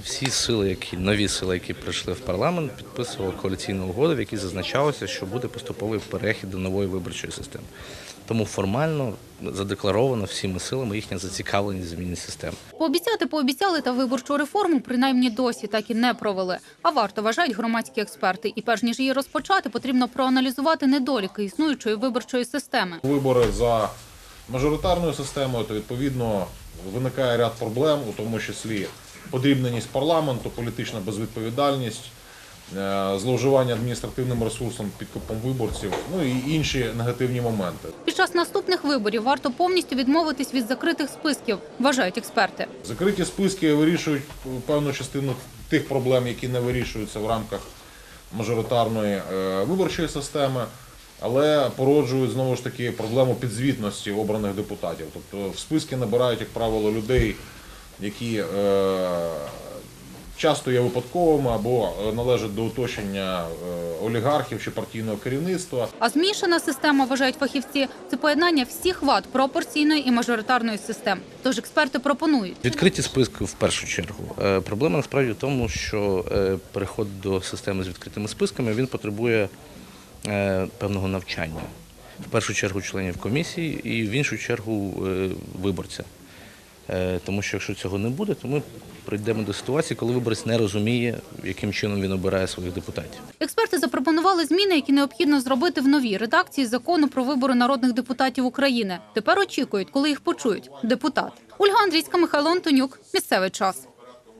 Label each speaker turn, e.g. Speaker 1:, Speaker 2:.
Speaker 1: Всі сили, які нові сили, які прийшли в парламент, підписували коаліційну угоду, в якій зазначалося, що буде поступовий перехід до нової виборчої системи. Тому формально задекларовано всіми силами їхня зацікавленість в зміні системи.
Speaker 2: Пообіцяти пообіцяли та виборчу реформу принаймні досі так і не провели. А варто вважають громадські експерти. І перш ніж її розпочати, потрібно проаналізувати недоліки існуючої виборчої системи.
Speaker 3: вибори за мажоритарною системою, то відповідно виникає ряд проблем, у тому числі подрібненість парламенту, політична безвідповідальність, е, зловживання адміністративним ресурсом підкупом виборців, ну і інші негативні моменти.
Speaker 2: Під час наступних виборів варто повністю відмовитись від закритих списків, вважають експерти.
Speaker 3: Закриті списки вирішують певну частину тих проблем, які не вирішуються в рамках мажоритарної е, виборчої системи, але породжують знову ж таки проблему підзвітності обраних депутатів. Тобто в списки набирають, як правило, людей, які е, часто є випадковими або е, належать до оточення е, олігархів чи партійного керівництва.
Speaker 2: А змішана система, вважають фахівці, це поєднання всіх вад пропорційної і мажоритарної систем. Тож експерти пропонують.
Speaker 1: Відкриті списки в першу чергу. Е, Проблема насправді в тому, що е, переход до системи з відкритими списками він потребує е, певного навчання. В першу чергу членів комісії і в іншу чергу е, виборця. Е, Тому що якщо цього не буде, то ми прийдемо до ситуації, коли виборець не розуміє, яким чином він обирає своїх депутатів.
Speaker 2: Експерти запропонували зміни, які необхідно зробити в новій редакції закону про вибори народних депутатів України. Тепер очікують, коли їх почують. Депутат Ольга Андрійська, Михайло Антонюк. Місцевий час.